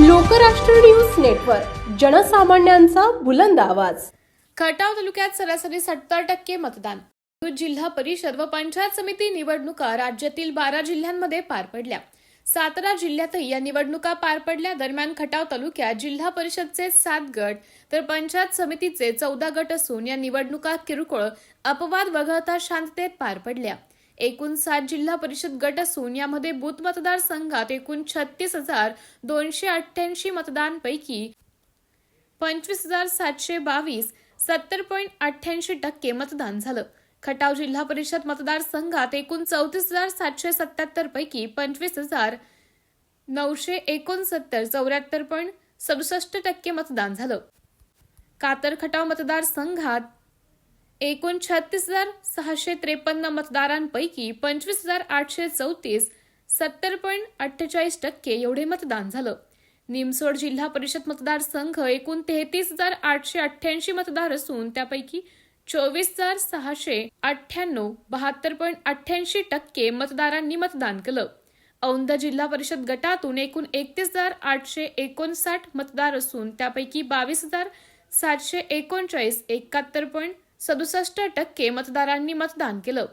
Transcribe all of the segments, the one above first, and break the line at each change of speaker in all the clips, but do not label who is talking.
Lokrashtra news network जनसामान्यांचा बुलंद आवाज.
खटाव तालुक्यात सरासरी सत्तर टक्के मतदान. जिल्हा परिषद व पंचायत समिती निवडणुका राज्यातील बारा जिल्ह्यांमध्ये पार पडल्या. सातारा जिल्ह्यातही या निवडणुका पार पडल्या. दरम्यान खटाव तालुक्यात जिल्हा परिषदचे सात गट तर पंचायत समितीचे चौदा गट असून या निवडणुका किरकोळ अपवाद वगळता शांततेत पार पडल्या. एकूण सात जिल्हा परिषद गट असून यामध्ये बूथ मतदार संघात एकूण छत्तीस हजार दोनशे अठ्ठ्याऐंशी मतदानपैकी पंचवीस हजार सातशे बावीस सत्तर पॉईंट अठ्ठ्याऐंशी टक्के मतदान झालं. खटाव जिल्हा परिषद मतदारसंघात एकूण चौतीस हजार सातशे सत्याहत्तर पैकी पंचवीस हजार नऊशे एकोणसत्तर चौऱ्याहत्तर पॉईंट सदुसष्ट टक्के मतदान झालं. कातर खटाव मतदारसंघात एकूण छत्तीस हजार सहाशे त्रेपन्न मतदारांपैकी पंचवीस हजार आठशे चौतीस सत्तर पॉईंट अठ्ठेचाळीस टक्के एवढे मतदान झालं. निमसोड जिल्हा परिषद मतदारसंघ एकूण तेहतीस हजार आठशे अठ्ठ्याऐंशी मतदार असून त्यापैकी चोवीस हजार सहाशे अठ्ठ्याण्णव बहात्तर पॉईंट अठ्ठ्याऐंशी टक्के मतदारांनी मतदान केलं. औंध जिल्हा परिषद गटातून एकूण एकतीस हजार आठशे एकोणसाठ मतदार असून त्यापैकी बावीस हजार सातशे एकोणचाळीस एकाहत्तर पॉईंट सदुसष्ट टक्के मतदारांनी मतदान केलं.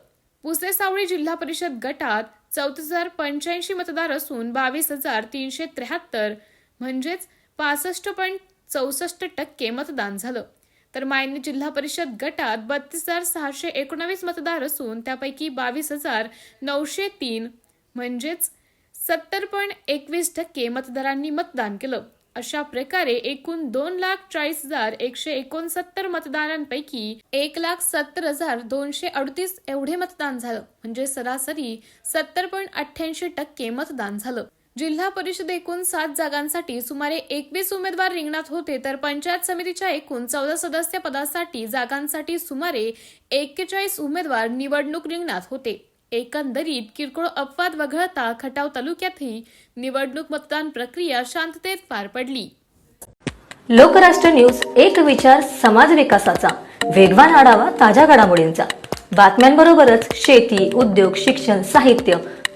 पुसे सावळी जिल्हा परिषद गटात चौतीस हजार पंच्याऐंशी मतदार असून बावीस हजार तीनशे त्र्याहत्तर म्हणजेच पासष्ट पॉईंट चौसष्ट टक्के मतदान झालं. तर मायनी जिल्हा परिषद गटात बत्तीस हजार सहाशे एकोणावीस मतदार असून त्यापैकी बावीस हजार नऊशे तीन म्हणजेच सत्तर पॉईंट एकवीस टक्के मतदारांनी मतदान केलं. अशा प्रकारे एकूण दोन लाख चाळीस हजार एकशे एकोणसत्तर मतदारांपैकी एक लाख सत्तर हजार दोनशे अडतीस एवढे मतदान झालं. म्हणजे सरासरी सत्तर पॉईंट अठ्ठ्याऐंशी टक्के मतदान झालं. जिल्हा परिषद एकूण सात जागांसाठी सुमारे एकवीस उमेदवार रिंगणात होते तर पंचायत समितीच्या एकूण चौदा सदस्य पदासाठी जागांसाठी सुमारे एक्केचाळीस उमेदवार निवडणूक रिंगणात होते. एकंदरीत किरकोळ अपवाद वगळता खटाव तालुक्यातही निवडणूक मतदान प्रक्रिया शांततेत पार पडली.
लोकराष्ट्र न्यूज एक विचार समाज विकासाचा. वेगवान आढावा ताज्या घडामोडींचा. बातम्यांबरोबरच शेती उद्योग शिक्षण साहित्य